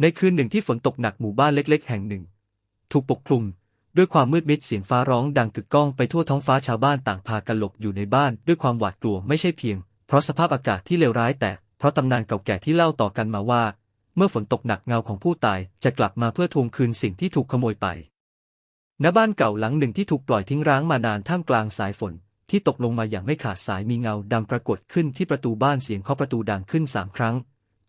ในคืนหนึ่งที่ฝนตกหนักหมู่บ้านเล็ก ๆ แห่งหนึ่ง ถูกปกคลุม ด้วยความมืดมิดเสียงฟ้าร้องดังกึกก้องไปทั่วท้องฟ้าชาวบ้านต่างพากันหลบอยู่ในบ้านด้วยความหวาดกลัวไม่ใช่เพียง เพราะสภาพอากาศที่เลวร้ายแต่เพราะตำนานเก่าแก่ที่เล่าต่อกันมาว่า เมื่อฝนตกหนักเงาของผู้ตายจะกลับมาเพื่อทวงคืนสิ่งที่ถูกขโมยไปณบ้านเก่าหลังหนึ่งที่ถูกปล่อยทิ้งร้างมานานท่ามกลางสายฝน ที่ตกลงมาอย่างไม่ขาดสายมีเงาดำปรากฏขึ้นที่ประตูบ้านเสียงเคาะประตูดังขึ้นสามครั้ง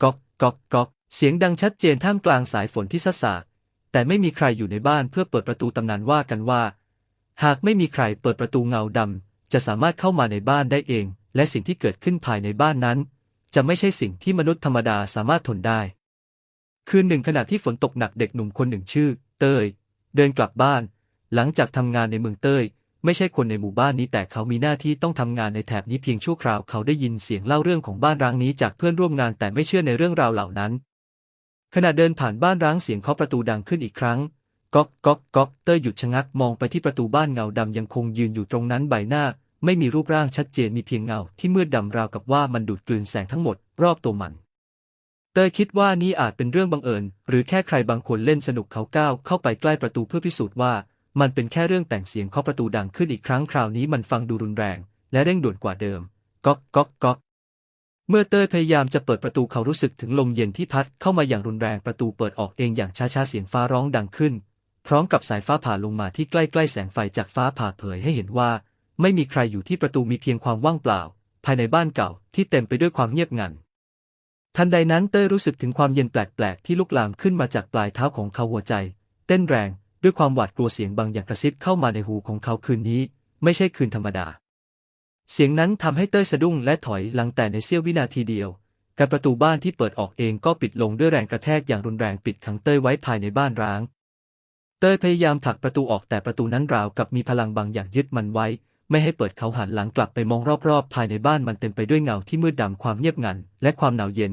ก๊อกก๊อกก๊อก เสียงดังชัดเจนท่ามกลางสายฝนที่ซัดสาดแต่ไม่มีใครอยู่ในบ้านเพื่อเปิดประตูตำนานว่ากันว่า หากไม่มีใครเปิดประตูเงาดำจะสามารถเข้ามาในบ้านได้เอง และสิ่งที่เกิดขึ้นภายในบ้านนั้น จะไม่ใช่สิ่งที่มนุษย์ธรรมดาสามารถทนได้ คืนหนึ่งขณะที่ฝนตกหนักเด็กหนุ่มคนหนึ่งชื่อ เต้ย เดินกลับบ้าน หลังจากทำงานในเมืองเต้ย ไม่ใช่คนในหมู่บ้านนี้แต่เขามีหน้าที่ต้องทำงานในแถบนี้เพียงชั่วคราวเขาได้ยินเสียงเล่าเรื่องของบ้านร้างนี้จากเพื่อนร่วมงานแต่ไม่เชื่อในเรื่องราวเหล่านั้น ขณะเดินผ่านบ้านร้างเสียงเคาะประตูดังขึ้นอีกครั้งก๊อกก๊อกก๊อกเต้ยหยุดชะงักมองไปที่ประตูบ้านเงาดำยังคงยืนอยู่ตรงนั้นใบหน้า ไม่มีรูปร่างชัดเจนมีเพียงเงาที่มืดดำราวกับว่ามันดูดกลืนแสงทั้งหมดรอบตัวมัน เตยคิดว่านี่อาจเป็นเรื่องบังเอิญ หรือแค่ใครบางคนเล่นสนุกเขาก้าวเข้าไปใกล้ประตูเพื่อพิสูจน์ว่า มันเป็นแค่เรื่องแต่งเสียงเคาะประตูดังขึ้นอีกครั้งคราวนี้มันฟังดูรุนแรง และเร่งด่วนกว่าเดิมก๊อกก๊อกก๊อก เมื่อเต้ยพยายามจะเปิดประตูเขารู้สึกถึงลมเย็นที่พัดเข้ามาอย่างรุนแรงประตูเปิดออกเองอย่างช้าๆเสียงฟ้าร้องดังขึ้น พร้อมกับสายฟ้าผ่าลงมาที่ใกล้ๆแสงไฟจากฟ้าผ่าเผยให้เห็นว่า ไม่มีใครอยู่ที่ประตูมีเพียงความว่างเปล่า ภายในบ้านเก่าที่เต็มไปด้วยความเงียบงัน ทันใดนั้นเต้ยรู้สึกถึงความเย็นแปลกๆที่ลุกลามขึ้นมาจากปลายเท้าของเขาหัวใจ เต้นแรงด้วยความหวาดกลัวเสียงบางอย่างกระซิบเข้ามาในหูของเขาคืนนี้ ไม่ใช่คืนธรรมดา เสียงนั้นทำให้เต้ยสะดุ้งและถอยหลังแต่ในเสี้ยววินาทีเดียวการประตูบ้านที่เปิดออกเองก็ปิดลงด้วยแรงกระแทกอย่างรุนแรงปิดขังเต้ยไว้ภายในบ้านร้าง เต้ยพยายามผลักประตูออกแต่ประตูนั้นราวกับมีพลังบางอย่างยึดมันไว้ ไม่ให้เปิดเขาหันหลังกลับไปมองรอบๆ ภายในบ้านมันเต็มไปด้วยเงาที่มืดดำความเงียบงัน และความหนาวเย็น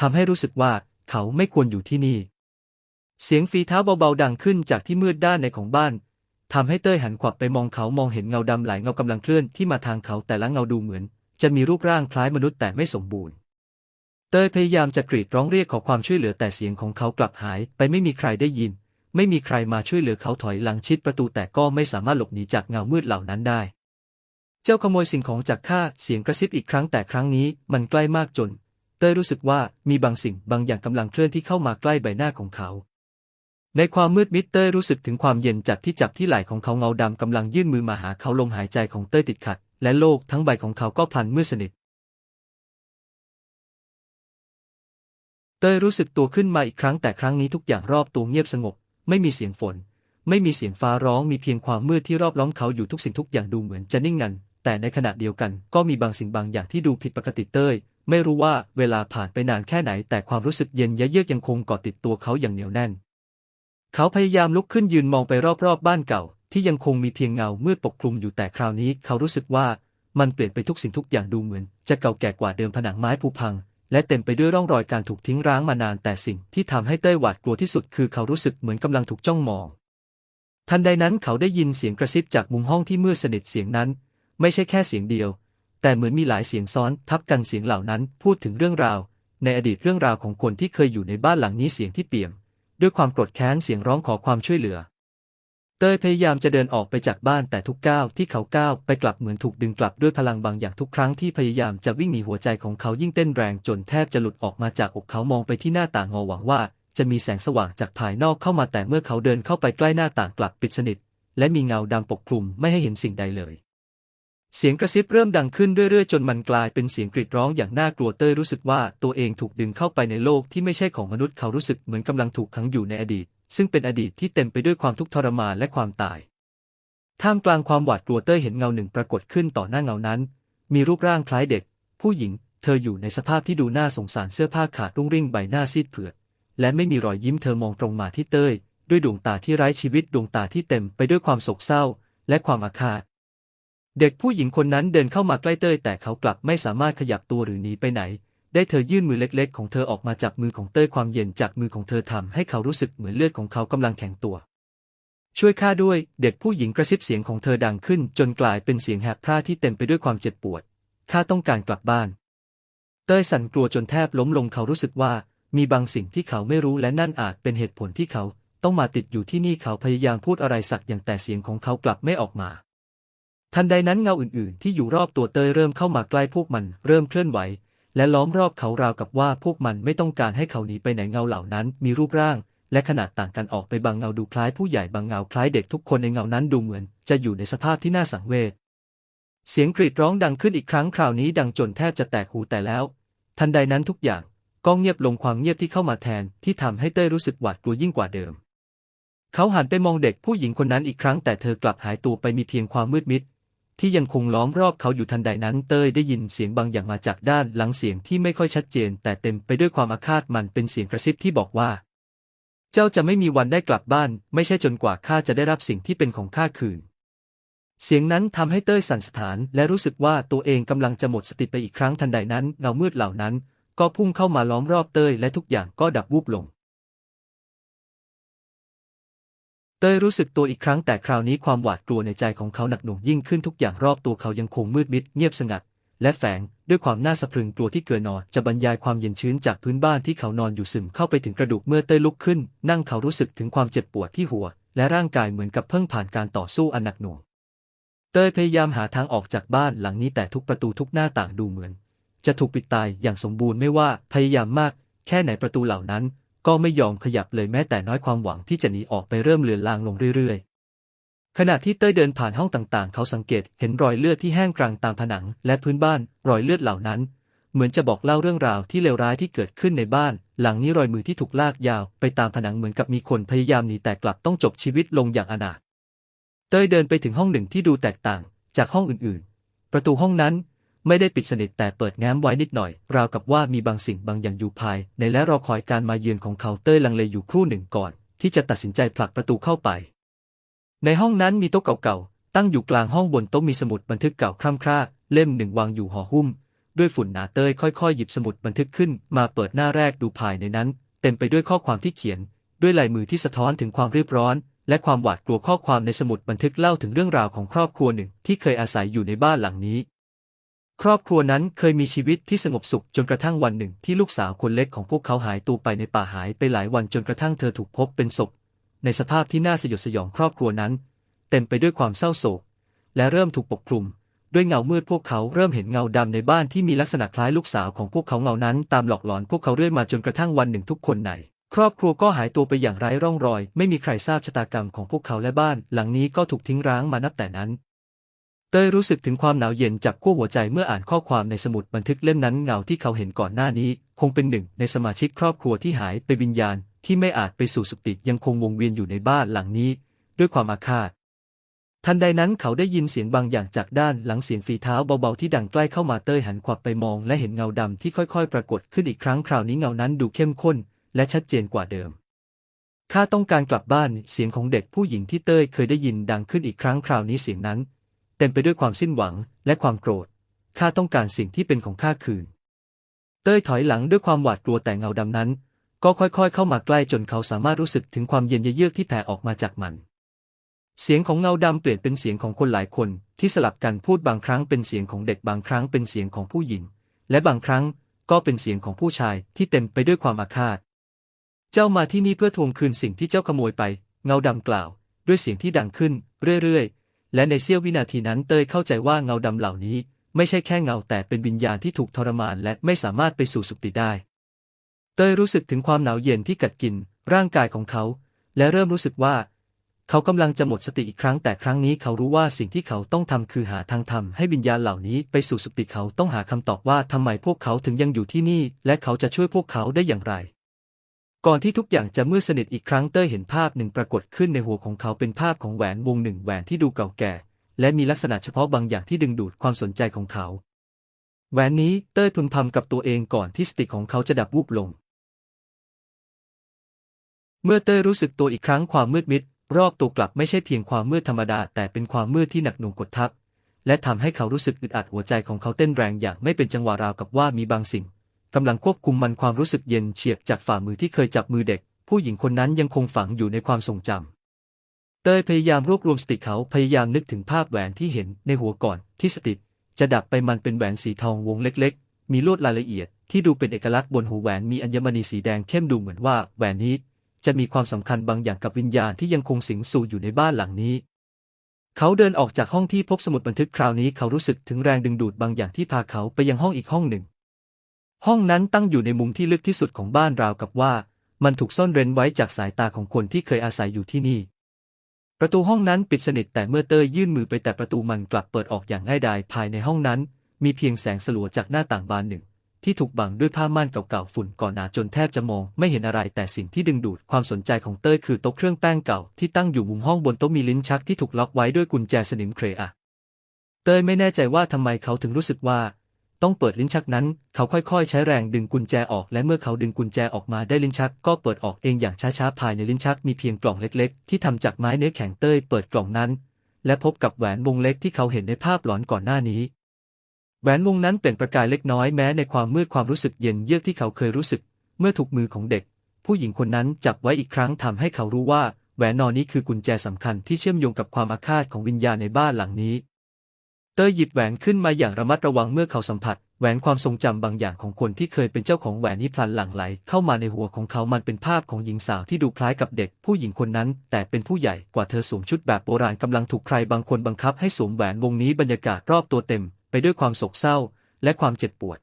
ทำให้รู้สึกว่าเขาไม่ควรอยู่ที่นี่ เสียงฝีเท้าเบาๆดังขึ้นจากที่มืดด้านในของบ้าน ทำให้เต้ยหันขวับไปมองเขามองเห็นเงาดำหลายเงากำลังเคลื่อนที่มาทางเขาแต่ละเงาดูเหมือน จะมีรูปร่างคล้ายมนุษย์แต่ไม่สมบูรณ์ เต้ยพยายามจะกรีดร้องเรียกขอความช่วยเหลือแต่เสียงของเขากลับหายไปไม่มีใครได้ยิน ไม่มีใครมาช่วยเหลือเขาถอยหลังชิดประตูแต่ก็ไม่สามารถหลบหนีจากเงามืดเหล่านั้นได้ เจ้าขโมยสิ่งของจากข้าเสียงกระซิบอีกครั้งแต่ครั้งนี้มันใกล้มากจน เต้ยรู้สึกว่ามีบางสิ่งบางอย่างกำลังเคลื่อนที่เข้ามาใกล้ใบหน้าของเขา ในความมืดมิดเต้ยรู้สึกถึงความเย็นจากที่จับที่ไหล่ของเขาเงาดำกำลังยื่นมือมาหาเขาลมหายใจของเต้ยติดขัด และโลกทั้งใบของเขาก็พลันมืดสนิท เต้ยรู้สึกตัวขึ้นมาอีกครั้งแต่ครั้งนี้ทุกอย่างรอบตัวเงียบสงบ ไม่มีเสียงฝน ไม่มีเสียงฟ้าร้องมีเพียงความมืดที่รอบล้อมเขาอยู่ทุกสิ่งทุกอย่างดูเหมือนจะนิ่งงัน แต่ในขณะเดียวกันก็มีบางสิ่งบางอย่างที่ดูผิดปกติเต้ยไม่รู้ว่าเวลาผ่านไปนานแค่ไหน แต่ความรู้สึกเย็นยะเยือกยังคงเกาะติดตัวเขาอย่างเหนียวแน่น เขาพยายามลุกขึ้นยืนมองไปรอบๆบบ้านเก่า ที่ยังคงมีเพียงเงาเมืดปกคลุมอยู่แต่คราวนี้เขารู้สึกว่ามันเปลี่ยนไปทุกสิ่งทุกอย่างดูเหมือน จะเก่าแก่กว่าเดิมผนังไม้ผุพัง และเต็มไปด้วยร่องรอยการถูกทิ้งร้างมานานแต่สิ่งที่ทำให้เต้ยหวาดกลัวที่สุดคือเขารู้สึกเหมือนกำลังถูกจ้องมอง ทันใดนั้นเขาได้ยินเสียงกระซิบจากมุมห้องที่มืดสนิทเสียงนั้น ไม่ใช่แค่เสียงเดียว แต่เหมือนมีหลายเสียงซ้อนทับกันเสียงเหล่านั้นพูดถึงเรื่องราว ในอดีตเรื่องราวของคนที่เคยอยู่ในบ้านหลังนี้เสียงที่เปี่ยม ด้วยความโกรธแค้นเสียงร้องขอความช่วยเหลือ เตยพยายามจะเดินออกไปจากบ้านแต่ทุกก้าวที่เขาก้าวไปกลับเหมือนถูกดึงกลับด้วยพลังบางอย่างทุกครั้งที่พยายามจะวิ่งหนีหัวใจของเขายิ่งเต้นแรงจนแทบจะหลุดออกมาจากอกเขามองไปที่หน้าต่างงอหวังว่าจะมีแสงสว่างจากภายนอกเข้ามาแต่เมื่อเขาเดินเข้าไปใกล้หน้าต่างกลับปิดสนิท และมีเงาดำปกคลุมไม่ให้เห็นสิ่งใดเลย เสียงกระซิบเริ่มดังขึ้นเรื่อยๆ จนมันกลายเป็นเสียงกรีดร้องอย่างน่ากลัวเต้ยรู้สึกว่าตัวเองถูกดึงเข้าไปในโลกที่ไม่ใช่ของมนุษย์เขารู้สึกเหมือนกำลังถูกขังอยู่ในอดีต ซึ่งเป็นอดีตที่เต็มไปด้วยความทุกข์ทรมานและความตาย ท่ามกลางความหวาดกลัวเต้ยเห็นเงาหนึ่งปรากฏขึ้นต่อหน้าเงานั้น มีรูปร่างคล้ายเด็ก ผู้หญิง เธออยู่ในสภาพที่ดูน่าสงสารเสื้อผ้าขาดรุ่งริ่งใบหน้าซีดเผือดและไม่มีรอยยิ้มเธอมองตรงมาที่เต้ยด้วยดวงตาที่ไร้ชีวิตดวงตาที่เต็มไปด้วยความโศกเศร้า และความอาฆาต เด็กผู้หญิงคนนั้นเดินเข้ามาใกล้เต้ยแต่เขากลับไม่สามารถขยับตัวหรือหนีไปไหน ได้เธอยื่นมือเล็กๆ ของเธอออกมาจับมือของเต้ยความเย็นจากมือของเธอทำให้เขารู้สึกเหมือนเลือดของเขากำลังแข็งตัว ช่วยข้าด้วย เด็กผู้หญิงกระซิบเสียงของเธอดังขึ้น จนกลายเป็นเสียงแหบพร่าที่เต็มไปด้วยความเจ็บปวด ข้าต้องการกลับบ้าน เต้ยสั่นกลัวจนแทบล้มลงเขารู้สึกว่า มีบางสิ่งที่เขาไม่รู้และนั่นอาจเป็นเหตุผลที่เขา ต้องมาติดอยู่ที่นี่เขาพยายามพูดอะไรสักอย่างแต่เสียงของเขากลับไม่ออกมา ทันใดนั้นเงาอื่นๆ ที่อยู่รอบตัวเตยเริ่มเข้ามาใกล้พวกมันเริ่มเคลื่อนไหว และล้อมรอบเขาราวกับว่าพวกมันไม่ต้องการให้เขาหนีไปไหนเงาเหล่านั้น มีรูปร่าง และขนาดต่างกันออกไปบางเงาดูคล้ายผู้ใหญ่บางเงาคล้ายเด็กทุกคนในเงานั้นดูเหมือน จะอยู่ในสภาพที่น่าสังเวชเสียงกรีดร้องดังขึ้นอีกครั้งคราวนี้ดังจนแทบจะแตกหูแต่แล้ว ทันใดนั้นทุกอย่างก็เงียบลงความเงียบที่เข้ามาแทนที่ทำให้เต้ยรู้สึกหวาดกลัวยิ่งกว่าเดิม เขาหันไปมองเด็กผู้หญิงคนนั้นอีกครั้งแต่เธอกลับหายตัวไปมีเพียงความมืดมิด ที่ยังคงล้อมรอบเขาอยู่ทันใดนั้นเต้ยได้ยินเสียงบางอย่างมาจากด้านหลังเสียงที่ไม่ค่อยชัดเจน แต่เต็มไปด้วยความอาฆาตมันเป็นเสียงกระซิบที่บอกว่า เจ้าจะไม่มีวันได้กลับบ้าน ไม่ใช่จนกว่าข้าจะได้รับสิ่งที่เป็นของข้าคืน เสียงนั้นทำให้เต้ยสั่นสะท้าน และรู้สึกว่าตัวเองกำลังจะหมดสติไปอีกครั้งทันใดนั้นเงามืดเหล่านั้น ก็พุ่งเข้ามาล้อมรอบเต้ยและทุกอย่างก็ดับวูบลง เต้ยรู้สึกตัวอีกครั้งแต่คราวนี้ความหวาดกลัวในใจของเขาหนักหน่วงยิ่งขึ้นทุกอย่างรอบตัวเขายังคงมืดมิดเงียบสงัด และแฝงด้วยความน่าสะพรึงกลัวที่เกินนอนจะบรรยายความเย็นชื้นจากพื้นบ้านที่เขานอนอยู่ซึมเข้าไปถึงกระดูกเมื่อเต้ยลุกขึ้น นั่งเขารู้สึกถึงความเจ็บปวดที่หัว และร่างกายเหมือนกับเพิ่งผ่านการต่อสู้อันหนักหน่วง เต้ยพยายามหาทางออกจากบ้านหลังนี้แต่ทุกประตูทุกหน้าต่างดูเหมือน จะถูกปิดตายอย่างสมบูรณ์ไม่ว่าพยายามมาก แค่ไหนประตูเหล่านั้น ก็ไม่ยอมขยับเลยแม้แต่น้อยความหวังที่จะหนีออกไปเริ่มเลือนลางลงเรื่อยๆขณะที่เต้ยเดินผ่านห้องต่างๆ เขาสังเกตเห็นรอยเลือดที่แห้งกรังตามผนังและพื้นบ้าน รอยเลือดเหล่านั้น เหมือนจะบอกเล่าเรื่องราวที่เลวร้ายที่เกิดขึ้นในบ้าน หลังนี้รอยมือที่ถูกลากยาว ไปตามผนังเหมือนกับมีคนพยายามหนีแต่กลับต้องจบชีวิตลงอย่างอนาถ เต้ยเดินไปถึงห้องหนึ่งที่ดูแตกต่าง จากห้องอื่นๆ ประตูห้องนั้น ไม่ได้ปิดสนิทแต่เปิดแง้มไว้นิดหน่อย ราวกับว่ามีบางสิ่งบางอย่างอยู่ภาย ในและรอคอยการมาเยือนของเขาเต้ยลังเลอยู่ครู่หนึ่งก่อน ที่จะตัดสินใจผลักประตูเข้าไป ในห้องนั้นมีโต๊ะเก่าๆ ตั้งอยู่กลางห้องบนโต๊ะมีสมุดบันทึกเก่าคร่ำคร่าเล่มหนึ่งวางอยู่ห่อหุ้ม ด้วยฝุ่นหนาเต้ยค่อยๆ หยิบสมุดบันทึกขึ้น มาเปิดหน้าแรกดูภายในนั้น เต็มไปด้วยข้อความที่เขียน ด้วยลายมือที่สะท้อนถึงความรีบร้อนและความหวาดกลัวข้อความในสมุดบันทึกเล่าถึงเรื่องราวของครอบครัวหนึ่งที่เคยอาศัยอยู่ในบ้านหลังนี้ ครอบครัวนั้นเคยมีชีวิตที่สงบสุขจนกระทั่งวันหนึ่งที่ลูกสาวคนเล็กของพวกเขาหายตัวไปในป่าหายไปหลายวันจนกระทั่งเธอถูกพบเป็นศพ ในสภาพที่น่าสยดสยองครอบครัวนั้น เต็มไปด้วยความเศร้าโศก และเริ่มถูกปกคลุม ด้วยเงามืดพวกเขาเริ่มเห็นเงาดำในบ้านที่มีลักษณะคล้ายลูกสาวของพวกเขาเงานั้น ตามหลอกหลอนพวกเขาเรื่อยมาจนกระทั่งวันหนึ่งทุกคนในครอบครัวก็หายตัวไปอย่างไร้ร่องรอย ไม่มีใครทราบชะตากรรมของพวกเขาและบ้าน หลังนี้ก็ถูกทิ้งร้างมานับแต่นั้น เต้ยรู้สึกถึงความหนาวเย็นจับขั้วหัวใจเมื่ออ่านข้อความในสมุดบันทึกเล่มนั้นเงาที่เขาเห็นก่อนหน้านี้ คงเป็นหนึ่งในสมาชิกครอบครัวที่หายไปวิญญาณ ที่ไม่อาจไปสู่สุติยังคงวงเวียนอยู่ในบ้านหลังนี้ ด้วยความอาฆาต ทันใดนั้นเขาได้ยินเสียงบางอย่างจากด้านหลังเสียงฝีเท้าเบาๆที่ดังใกล้เข้ามาเต้ยหันขวับไปมอง และเห็นเงาดำที่ค่อยๆ ปรากฏขึ้นอีกครั้งคราวนี้เงานั้นดูเข้มข้น และชัดเจนกว่าเดิมข้าต้องการกลับบ้านเสียงของเด็กผู้หญิงที่เต้ยเคยได้ยินดังขึ้นอีกครั้งคราวนี้เสียงนั้น ต็มไปด้วยความสิ้นหวังและความโกรธ ข้าต้องการสิ่งที่เป็นของข้าคืน เต้ยถอยหลังด้วยความหวาดกลัวแต่เงาดำนั้น ก็ค่อยๆ เข้ามาใกล้จนเขาสามารถรู้สึกถึงความเย็นเยือกที่แผ่ออกมาจากมัน เสียงของเงาดำเปลี่ยนเป็นเสียงของคนหลายคนที่สลับกันพูดบางครั้งเป็นเสียงของเด็กบางครั้งเป็นเสียงของผู้หญิง และบางครั้งก็เป็นเสียงของผู้ชายที่เต็มไปด้วยความอาฆาต เจ้ามาที่นี่เพื่อทวงคืนสิ่งที่เจ้าขโมยไป เงาดำกล่าว ด้วยเสียงที่ดังขึ้นเรื่อยๆ และในเสี้ยววินาทีนั้นเต้ยเข้าใจว่าเงาดำเหล่านี้ ไม่ใช่แค่เงาแต่เป็นวิญญาณที่ถูกทรมานและไม่สามารถไปสู่สุคติได้ เต้ยรู้สึกถึงความหนาวเย็นที่กัดกิน ร่างกายของเขา และเริ่มรู้สึกว่า เขากำลังจะหมดสติอีกครั้งแต่ครั้งนี้เขารู้ว่าสิ่งที่เขาต้องทำคือหาทางทำให้วิญญาณเหล่านี้ไปสู่สุคติเขาต้องหาคำตอบว่าทำไมพวกเขาถึงยังอยู่ที่นี่ และเขาจะช่วยพวกเขาได้อย่างไร ก่อนที่ทุกอย่างจะมืดสนิทอีกครั้งเต้ยเห็นภาพหนึ่งปรากฏขึ้นในหัวของเขาเป็นภาพของแหวนวงหนึ่งแหวนที่ดูเก่าแก่ และมีลักษณะเฉพาะบางอย่างที่ดึงดูดความสนใจของเขา แหวนนี้เต้ยพึมพำกับตัวเองก่อนที่สติของเขาจะดับวูบลง เมื่อเต้ยรู้สึกตัวอีกครั้งความมืดมิด รอบตัวกลับไม่ใช่เพียงความมืดธรรมดา แต่เป็นความมืดที่หนักหน่วงกดทับ และทำให้เขารู้สึกอึดอัดหัวใจของเขาเต้นแรงอย่างไม่เป็นจังหวะราวกับว่ามีบางสิ่ง กำลังควบคุมมันความรู้สึกเย็นเฉียบจากฝ่ามือที่เคยจับมือเด็ก ผู้หญิงคนนั้นยังคงฝังอยู่ในความทรงจำ เตยพยายามรวบรวมสติเขาพยายามนึกถึงภาพแหวนที่เห็นในหัวก่อนที่สติจะดับไปมันเป็นแหวนสีทองวงเล็ก ๆ มีลวดรายละเอียดที่ดูเป็นเอกลักษณ์บนหูแหวนมีอัญมณีสีแดงเข้มดูเหมือนว่าแหวนนี้จะมีความสำคัญบางอย่างกับวิญญาณที่ยังคงสิงสู่อยู่ในบ้านหลังนี้ เขาเดินออกจากห้องที่พบสมุดบันทึกคราวนี้เขารู้สึกถึงแรงดึงดูดบางอย่างที่พาเขาไปยังห้องอีกห้องหนึ่ง ห้องนั้นตั้งอยู่ในมุมที่ลึกที่สุดของบ้านราวกับว่า มันถูกซ่อนเร้นไว้จากสายตาของคนที่เคยอาศัยอยู่ที่นี่ ประตูห้องนั้นปิดสนิทแต่เมื่อเตยยื่นมือไปแต่ประตูมันกลับเปิดออกอย่างง่ายดายภายในห้องนั้น มีเพียงแสงสลัวจากหน้าต่างบานหนึ่ง ที่ถูกบังด้วยผ้าม่านเก่าๆฝุ่นก่อนหนาจนแทบจะมองไม่เห็นอะไรแต่สิ่งที่ดึงดูดความสนใจของเต้ยคือโต๊ะเครื่องแป้งเก่าที่ตั้งอยู่มุมห้องบนโต๊ะมีลิ้นชักที่ถูกล็อกไว้ด้วยกุญแจสนิมเครอะเต้ยไม่แน่ใจว่าทำไมเขาถึงรู้สึกว่า ต้องเปิดลิ้นชักนั้น เขาค่อยๆ ใช้แรงดึงกุญแจออก และเมื่อเขาดึงกุญแจออกมาได้ลิ้นชัก ก็เปิดออกเองอย่างช้าๆ ภายในลิ้นชักมีเพียงกล่องเล็กๆ ที่ทำจากไม้เนื้อแข็งเต้ยเปิดกล่องนั้น และพบกับแหวนวงเล็กที่เขาเห็นในภาพหลอนก่อนหน้านี้ แหวนวงนั้นเปล่งประกายเล็กน้อยแม้ในความมืดความรู้สึกเย็นเยือกที่เขาเคยรู้สึก เมื่อถูกมือของเด็ก ผู้หญิงคนนั้นจับไว้อีกครั้งทำให้เขารู้ว่าแหวนนอนนี้คือกุญแจสำคัญที่เชื่อมโยงกับความอาฆาตของวิญญาณในบ้านหลังนี้ เต้ยหยิบแหวนขึ้นมาอย่างระมัดระวังเมื่อเขาสัมผัส แหวนความทรงจำบางอย่างของคนที่เคยเป็นเจ้าของแหวนนี้พลันหลั่งไหล เข้ามาในหัวของเขามันเป็นภาพของหญิงสาวที่ดูคล้ายกับเด็ก ผู้หญิงคนนั้น แต่เป็นผู้ใหญ่กว่าเธอสวมชุดแบบโบราณกำลังถูกใครบางคนบังคับให้สวมแหวนวงนี้บรรยากาศรอบตัวเต็ม ไปด้วยความโศกเศร้า และความเจ็บปวด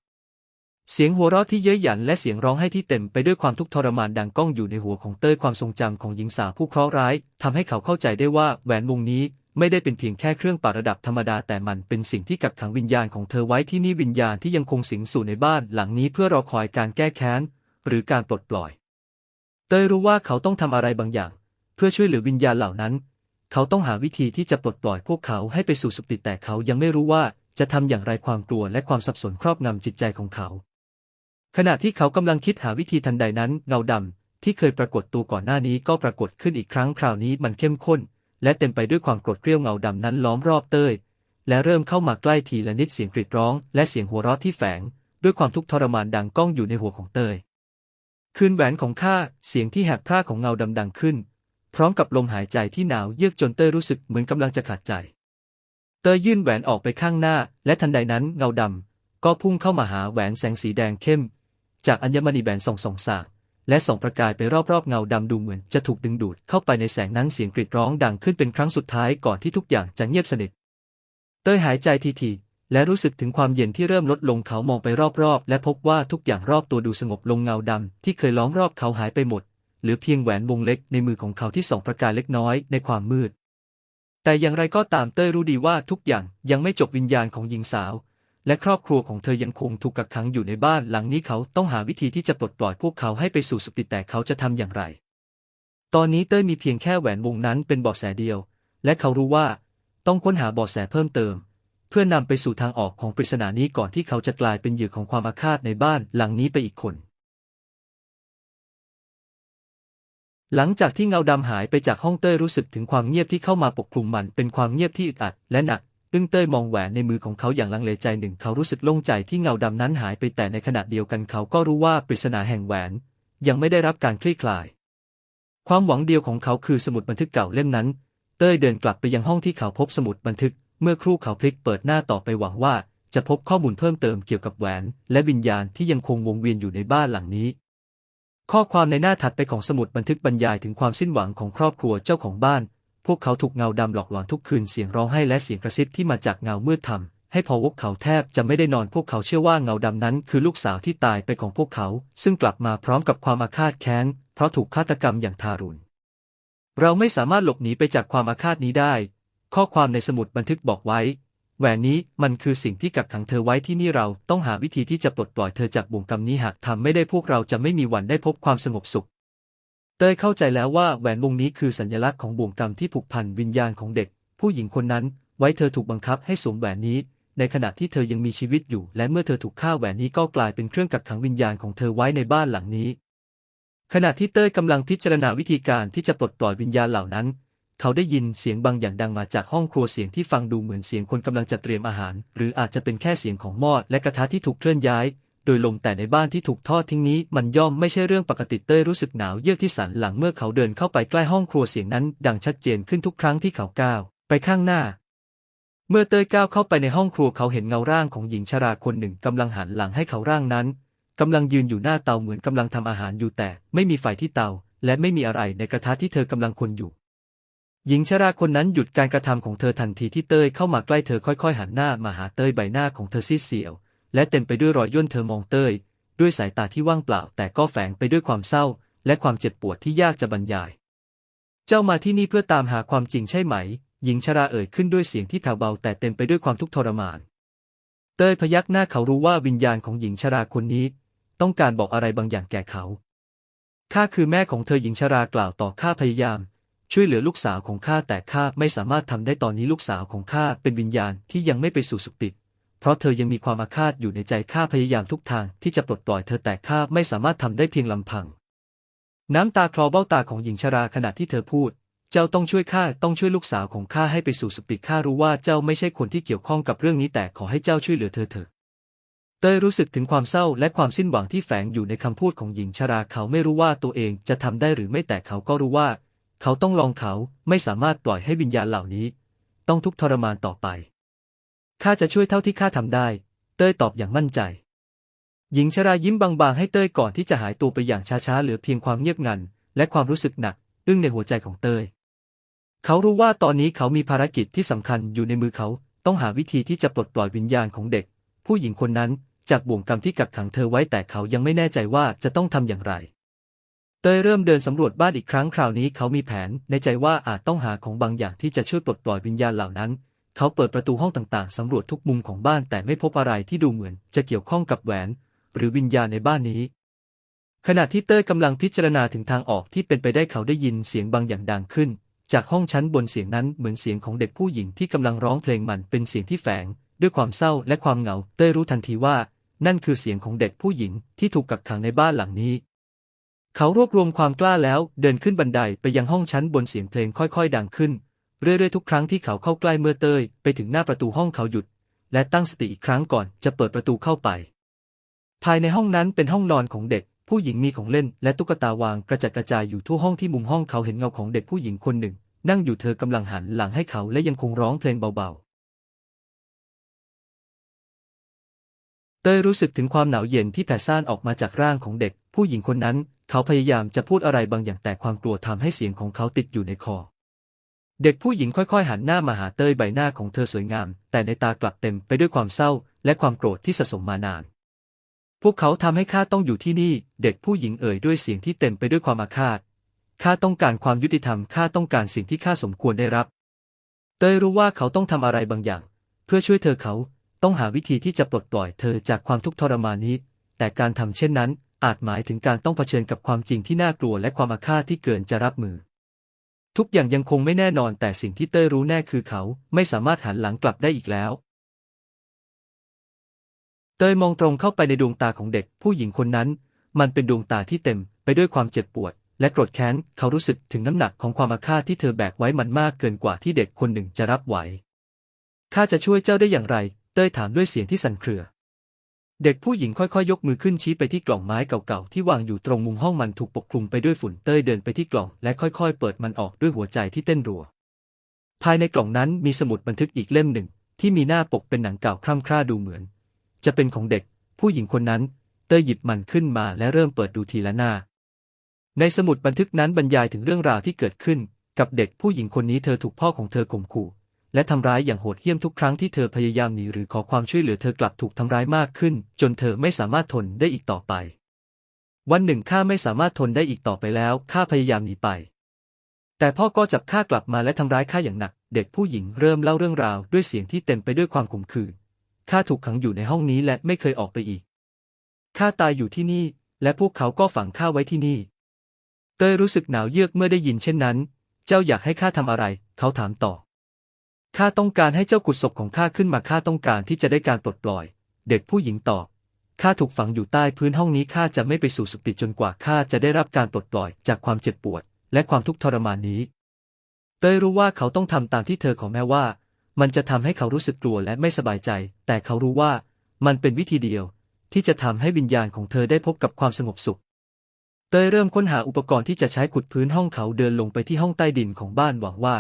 เสียงหัวเราะที่เย้ยหยันและเสียงร้องไห้ที่เต็มไปด้วยความทุกข์ทรมานดังก้องอยู่ในหัวของเต้ยความทรงจำของหญิงสาวผู้เคราะห์ร้ายทำให้เขาเข้าใจได้ว่าแหวนวงนี้ ไม่ได้เป็นเพียงแค่เครื่องประดับธรรมดาแต่มันเป็นสิ่งที่กักขังวิญญาณของเธอไว้ที่นี่วิญญาณที่ยังคงสิงสู่ในบ้านหลังนี้เพื่อรอคอยการแก้แค้น หรือการปลดปล่อย เตยรู้ว่าเขาต้องทำอะไรบางอย่าง เพื่อช่วยเหลือวิญญาณเหล่านั้น เขาต้องหาวิธีที่จะปลดปล่อยพวกเขาให้ไปสู่สุคติแต่เขายังไม่รู้ว่าจะทำอย่างไรความกลัวและความสับสนครอบงำจิตใจของเขา ขณะที่เขากำลังคิดหาวิธีทันใดนั้นเงาดำที่เคยปรากฏตัวก่อนหน้านี้ก็ปรากฏขึ้นอีกครั้งคราวนี้มันเข้มข้น และเต็มไปด้วยความกรธเกรี้ยวเงาดำนั้นล้อมรอบเต้ย และเริ่มเข้ามาใกล้ทีละนิดเสียงกรีดร้อง และเสียงหัวเราะที่แฝง ด้วยความทุกข์ทรมานดังก้องอยู่ในหัวของเต้ย คืนแหวนของข้าเสียงที่แหบพร่าของเงาดำดังขึ้น พร้อมกับลมหายใจที่หนาวเยือกจนเต้ยรู้สึกเหมือนกำลังจะขาดใจ เต้ยยื่นแหวนออกไปข้างหน้า และทันใดนั้นเงาดำก็พุ่งเข้ามาหาแหวนแสงสีแดงเข้ม จากอัญมณีแบนส่องส่องสาก และส่องประกายไปรอบๆเงาดำดูเหมือนจะถูกดึงดูดเข้าไปในแสงนั้นเสียงกรีดร้องดังขึ้นเป็นครั้งสุดท้ายก่อนที่ทุกอย่างจะเงียบสนิท เต้ยหายใจทีๆและรู้สึกถึงความเย็นที่เริ่มลดลงเขามองไปรอบๆ และพบว่าทุกอย่างรอบตัวดูสงบลงเงาดำที่เคยล้อมรอบเขาหายไปหมดเหลือเพียงแหวนวงเล็กในมือของเขาที่ส่องประกายเล็กน้อยในความมืด แต่อย่างไรก็ตามเต้ยรู้ดีว่าทุกอย่างยังไม่จบวิญญาณของหญิงสาว และครอบครัวของเธอยังคงถูกกักขังอยู่ในบ้านหลังนี้เขาต้องหาวิธีที่จะปลดปล่อยพวกเขาให้ไปสู่สุคติแต่เขาจะทำอย่างไร ตอนนี้เต้ยมีเพียงแค่แหวนวงนั้นเป็นเบาะแสเดียว และเขารู้ว่า ต้องค้นหาเบาะแสเพิ่มเติม เพื่อนำไปสู่ทางออกของปริศนานี้ก่อนที่เขาจะกลายเป็นเหยื่อของความอาฆาตในบ้านหลังนี้ไปอีกคน หลังจากที่เงาดำหายไปจากห้องเต้ยรู้สึกถึงความเงียบที่เข้ามาปกคลุมมันเป็นความเงียบที่อึดอัดและหนัก อึ้งเต้ยมองแหวนในมือของเขาอย่างลังเลใจหนึ่งเขารู้สึกโล่งใจที่เงาดำนั้นหายไปแต่ในขณะเดียวกันเขาก็รู้ว่าปริศนาแห่งแหวน ยังไม่ได้รับการคลี่คลาย ความหวังเดียวของเขาคือสมุดบันทึกเก่าเล่มนั้น เต้ยเดินกลับไปยังห้องที่เขาพบสมุดบันทึก เมื่อครู่เขาพลิกเปิดหน้าต่อไปหวังว่า จะพบข้อมูลเพิ่มเติมเกี่ยวกับแหวน และวิญญาณที่ยังคงวงเวียนอยู่ในบ้านหลังนี้ ข้อความในหน้าถัดไปของสมุดบันทึกบรรยายถึงความสิ้นหวังของครอบครัวเจ้าของบ้าน พวกเขาถูกเงาดำหลอกหลอนทุกคืนเสียงร้องไห้และเสียงกระซิบที่มาจากเงามืดทำให้พอวกเขาแทบจะไม่ได้นอนพวกเขาเชื่อว่าเงาดำนั้นคือลูกสาวที่ตายไปของพวกเขา ซึ่งกลับมาพร้อมกับความอาฆาตแค้น เพราะถูกฆาตกรรมอย่างทารุณเราไม่สามารถหลบหนีไปจากความอาฆาตนี้ได้ ข้อความในสมุดบันทึกบอกไว้ แหวนนี้มันคือสิ่งที่กักขังเธอไว้ที่นี่เราต้องหาวิธีที่จะปลดปล่อยเธอจากบ่วงกรรมนี้หากทำไม่ได้พวกเราจะไม่มีวันได้พบความสงบสุข เต้ยเข้าใจแล้วว่าแหวนวงนี้คือสัญลักษณ์ของบ่วงกรรมที่ผูกพันวิญญาณของเด็ก ผู้หญิงคนนั้น ไว้เธอถูกบังคับให้สวมแหวนนี้ ในขณะที่เธอยังมีชีวิตอยู่ และเมื่อเธอถูกฆ่าแหวนนี้ก็กลายเป็นเครื่องกักขังวิญญาณของเธอไว้ในบ้านหลังนี้ ขณะที่เต้ยกำลังพิจารณาวิธีการที่จะปลดปล่อยวิญญาณเหล่านั้น เขาได้ยินเสียงบางอย่างดังมาจากห้องครัวเสียงที่ฟังดูเหมือนเสียงคนกำลังจะเตรียมอาหาร หรืออาจจะเป็นแค่เสียงของหม้อและกระทะที่ถูกเคลื่อนย้าย ดยลมแต่ในบ้านที่ถูกทอดทิ้งนี้มันย่อมไม่ใช่เรื่องปกติเต้ยรู้สึกหนาวเยือกที่สันหลังเมื่อเขาเดินเข้าไปใกล้ห้องครัวเสียงนั้น ดังชัดเจนขึ้นทุกครั้งที่เขาก้าวไปข้างหน้า เมื่อเต้ยก้าวเข้าไปในห้องครัวเขาเห็นเงาร่างของหญิงชราคนหนึ่งกำลังหันหลังให้เขาร่างนั้นกำลังยืนอยู่หน้าเตาเหมือนกำลังทำอาหารอยู่แต่ ไม่มีไฟที่เตา และไม่มีอะไรในกระทะที่เธอกำลังคนอยู่ หญิงชราคนนั้นหยุดการกระทำของเธอทันทีที่เต้ยเข้ามาใกล้เธอค่อยๆ หันหน้ามาหาเต้ยใบหน้าของเธอซีดเสียว และเต็มไปด้วยรอยย่นเธอมองเต้ย ด้วยสายตาที่ว่างเปล่า แต่ก็แฝงไปด้วยความเศร้า และความเจ็บปวดที่ยากจะบรรยาย เจ้ามาที่นี่เพื่อตามหาความจริงใช่ไหม หญิงชราเอ่ยขึ้นด้วยเสียงที่แผ่วเบาแต่เต็มไปด้วยความทุกข์ทรมาน เต้ยพยักหน้าเขารู้ว่าวิญญาณของหญิงชราคนนี้ ต้องการบอกอะไรบางอย่างแก่เขาข้าคือแม่ของเธอหญิงชรากล่าวต่อข้าพยายาม ช่วยเหลือลูกสาวของข้าแต่ข้าไม่สามารถทำได้ตอนนี้ลูกสาวของข้าเป็นวิญญาณที่ยังไม่ไปสู่สุคติ เพราะเธอยังมีความอาฆาตอยู่ในใจข้าพยายามทุกทางที่จะปลดปล่อยเธอแต่ข้าไม่สามารถทำได้เพียงลำพัง น้ำตาคลอเบ้าตาของหญิงชราขณะที่เธอพูด เจ้าต้องช่วยข้าต้องช่วยลูกสาวของข้าให้ไปสู่สุติข้ารู้ว่าเจ้าไม่ใช่คนที่เกี่ยวข้องกับเรื่องนี้แต่ขอให้เจ้าช่วยเหลือเธอเถอะเต้ยรู้สึกถึงความเศร้าและความสิ้นหวังที่แฝงอยู่ในคำพูดของหญิงชราเขาไม่รู้ว่าตัวเองจะทำได้หรือไม่แต่เขาก็รู้ว่า เขาต้องลองเขาไม่สามารถปล่อยให้วิญญาณเหล่านี้ ต้องทุกข์ทรมานต่อไป ข้าจะช่วยเท่าที่ข้าทำได้ เต้ยตอบอย่างมั่นใจ หญิงชรายิ้มบางๆให้เต้ยก่อนที่จะหายตัวไปอย่างช้าๆเหลือเพียงความเงียบงัน และความรู้สึกหนักอึ้งในหัวใจของเต้ย เขารู้ว่าตอนนี้เขามีภารกิจที่สำคัญอยู่ในมือเขา ต้องหาวิธีที่จะปลดปล่อยวิญญาณของเด็ก ผู้หญิงคนนั้นจากบ่วงกรรมที่กักขังเธอไว้แต่เขายังไม่แน่ใจว่าจะต้องทำอย่างไร เต้ยเริ่มเดินสำรวจบ้านอีกครั้งคราวนี้เขามีแผนในใจว่าอาจต้องหาของบางอย่างที่จะช่วยปลดปล่อยวิญญาณเหล่านั้น เขาเปิดประตูห้องต่างๆ สำรวจทุกมุมของบ้านแต่ไม่พบอะไรที่ดูเหมือนจะเกี่ยวข้องกับแหวน หรือวิญญาณในบ้านนี้ ขณะที่เต้ยกำลังพิจารณาถึงทางออกที่เป็นไปได้เขาได้ยินเสียงบางอย่างดังขึ้น จากห้องชั้นบนเสียงนั้นเหมือนเสียงของเด็กผู้หญิงที่กำลังร้องเพลงมันเป็นเสียงที่แฝง ด้วยความเศร้าและความเหงา เต้ยรู้ทันทีว่า นั่นคือเสียงของเด็กผู้หญิงที่ถูกกักขังในบ้านหลังนี้เขารวบรวมความกล้าแล้วเดินขึ้นบันไดไปยังห้องชั้นบนเสียงเพลงค่อยๆ ดังขึ้น เรื่อยๆทุกครั้งที่เขาเข้าใกล้เมื่อเต้ยไปถึงหน้าประตูห้องเขาหยุด และตั้งสติอีกครั้งก่อนจะเปิดประตูเข้าไป ภายในห้องนั้นเป็นห้องนอนของเด็ก ผู้หญิงมีของเล่น และตุ๊กตาวางกระจัดกระจายอยู่ทั่วห้องที่มุมห้องเขาเห็นเงาของเด็กผู้หญิงคนหนึ่ง นั่งอยู่เธอกำลังหันหลังให้เขาและยังคงร้องเพลงเบาๆเต้ยรู้สึกถึงความหนาวเย็นที่แผ่ซ่านออกมาจากร่างของเด็ก ผู้หญิงคนนั้น เขาพยายามจะพูดอะไรบางอย่างแต่ความกลัวทำให้เสียงของเขาติดอยู่ในคอ เด็กผู้หญิงค่อยๆ หันหน้ามาหาเต้ยใบหน้าของเธอสวยงาม แต่ในตากลับเต็มไปด้วยความเศร้า และความโกรธที่สะสมมานาน พวกเขาทำให้ข้าต้องอยู่ที่นี่ เด็กผู้หญิงเอ่ยด้วยเสียงที่เต็มไปด้วยความอาฆาต ข้าต้องการความยุติธรรม ข้าต้องการสิ่งที่ข้าสมควรได้รับ เต้ยรู้ว่าเขาต้องทำอะไรบางอย่าง เพื่อช่วยเธอเขา ต้องหาวิธีที่จะปลดปล่อยเธอจากความทุกข์ทรมานนี้ แต่การทำเช่นนั้น อาจหมายถึงการต้องเผชิญกับความจริงที่น่ากลัวและความอาฆาตที่เกินจะรับมือ ทุกอย่างยังคงไม่แน่นอนแต่สิ่งที่เต้ยรู้แน่คือเขาไม่สามารถหันหลังกลับได้อีกแล้ว เต้ยมองตรงเข้าไปในดวงตาของเด็กผู้หญิงคนนั้น มันเป็นดวงตาที่เต็มไปด้วยความเจ็บปวด และโกรธแค้น เขารู้สึกถึงน้ำหนักของความอาฆาตที่เธอแบกไว้มันมากเกินกว่าที่เด็กคนหนึ่งจะรับไหว ข้าจะช่วยเจ้าได้อย่างไร เต้ยถามด้วยเสียงที่สั่นเครือ เด็กผู้หญิงค่อยๆ ยกมือขึ้นชี้ไปที่กล่องไม้เก่าๆ ที่วางอยู่ตรงมุมห้องมันถูกปกคลุมไปด้วยฝุ่นเต้ยเดินไปที่กล่องและค่อยๆ เปิดมันออกด้วยหัวใจที่เต้นรัว ภายในกล่องนั้นมีสมุดบันทึกอีกเล่มหนึ่ง ที่มีหน้าปกเป็นหนังเก่าคร่ำคร่าดูเหมือน จะเป็นของเด็ก ผู้หญิงคนนั้น เต้ยหยิบมันขึ้นมาและเริ่มเปิดดูทีละหน้า ในสมุดบันทึกนั้นบรรยายถึงเรื่องราวที่เกิดขึ้น กับเด็กผู้หญิงคนนี้เธอถูกพ่อของเธอข่มขู่ และทำร้ายอย่างโหดเหี้ยมทุกครั้งที่เธอพยายามหนีหรือขอความช่วยเหลือเธอกลับถูกทำร้ายมากขึ้น จนเธอไม่สามารถทนได้อีกต่อไป วันหนึ่งข้าไม่สามารถทนได้อีกต่อไปแล้วข้าพยายามหนีไป แต่พ่อก็จับข้ากลับมาและทำร้ายข้าอย่างหนัก เด็กผู้หญิงเริ่มเล่าเรื่องราวด้วยเสียงที่เต็มไปด้วยความขมขื่นข้าถูกขังอยู่ในห้องนี้และไม่เคยออกไปอีกข้าตายอยู่ที่นี่ และพวกเขาก็ฝังข้าไว้ที่นี่ เต้ยรู้สึกหนาวเยือกเมื่อได้ยินเช่นนั้น เจ้าอยากให้ข้าทำอะไร เขาถามต่อ ข้าต้องการให้เจ้ากุดศพของข้าขึ้นมาข้าต้องการที่จะได้การปลดปล่อย เด็กผู้หญิงตอบข้าถูกฝังอยู่ใต้พื้นห้องนี้ข้าจะไม่ไปสู่สุคติจนกว่าข้าจะได้รับการปลดปล่อยจากความเจ็บปวด และความทุกข์ทรมานนี้ เตยรู้ว่าเขาต้องทำตามที่เธอขอแม้ว่า มันจะทำให้เขารู้สึกกลัวและไม่สบายใจ แต่เขารู้ว่ามันเป็นวิธีเดียว ที่จะทำให้วิญญาณของเธอได้พบกับความสงบสุข เตยเริ่มค้นหาอุปกรณ์ที่จะใช้ขุดพื้นห้องเขาเดินลงไปที่ห้องใต้ดินของบ้านหวังว่า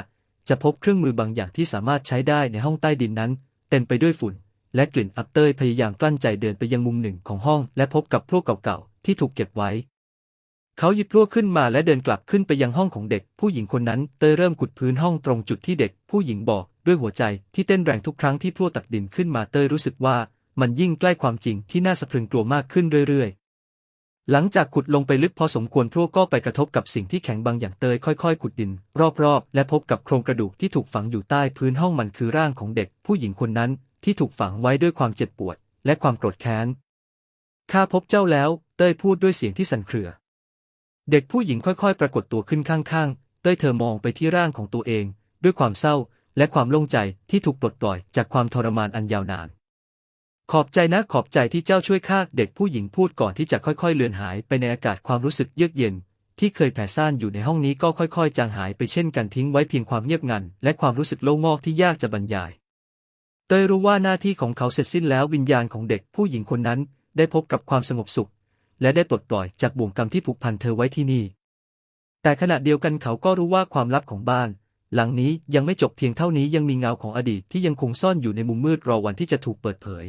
จะพบเครื่องมือบางอย่างที่สามารถใช้ได้ในห้องใต้ดินนั้น เต็มไปด้วยฝุ่น และกลิ่นอับเตยพยายามกลั้นใจเดินไปยังมุมหนึ่งของห้อง และพบกับพวกเก่าๆที่ถูกเก็บไว้ เขาหยิบพลั่วขึ้นมาและเดินกลับขึ้นไปยังห้องของเด็ก ผู้หญิงคนนั้นเตยเริ่มขุดพื้นห้องตรงจุดที่เด็ก ผู้หญิงบอกด้วยหัวใจที่เต้นแรงทุกครั้งที่พลั่วตักดินขึ้นมาเตยรู้สึกว่า มันยิ่งใกล้ความจริงที่น่าสะพรึงกลัวมากขึ้นเรื่อยๆ หลังจากขุดลงไปลึกพอสมควรพวก็ไปกระทบกับสิ่งที่แข็งบางอย่างเตยค่อยๆ ขุดดิน รอบๆ และพบกับโครงกระดูกที่ถูกฝังอยู่ใต้พื้นห้องมันคือร่างของเด็ก ผู้หญิงคนนั้นที่ถูกฝังไว้ด้วยความเจ็บปวด และความโกรธแค้น ข้าพบเจ้าแล้ว เต้ยพูดด้วยเสียงที่สั่นเครือ เด็กผู้หญิงค่อยๆ ปรากฏตัวขึ้นข้างๆ เต้ยเธอมองไปที่ร่างของตัวเอง ด้วยความเศร้า และความโล่งใจที่ถูกปลดปล่อยจากความทรมานอันยาวนาน ขอบใจนะขอบใจที่เจ้าช่วยข้าเด็กผู้หญิงพูดก่อนที่จะค่อยๆ เลือนหายไปในอากาศความรู้สึกเยือกเย็น ที่เคยแผ่ซ่านอยู่ในห้องนี้ก็ค่อยๆ จางหายไปเช่นกันทิ้งไว้เพียงความเงียบงัน และความรู้สึกโล่งงอกที่ยากจะบรรยาย เตยรู้ว่าหน้าที่ของเขาเสร็จสิ้นแล้ววิญญาณของเด็กผู้หญิงคนนั้น ได้พบกับความสงบสุข และได้ปลดปล่อยจากบ่วงกรรมที่ผูกพันเธอไว้ที่นี่ แต่ขณะเดียวกันเขาก็รู้ว่าความลับของบ้านหลังนี้ยังไม่จบเพียงเท่านี้ยังมีเงาของอดีตที่ยังคงซ่อนอยู่ในมุมมืดรอวันที่จะถูกเปิดเผย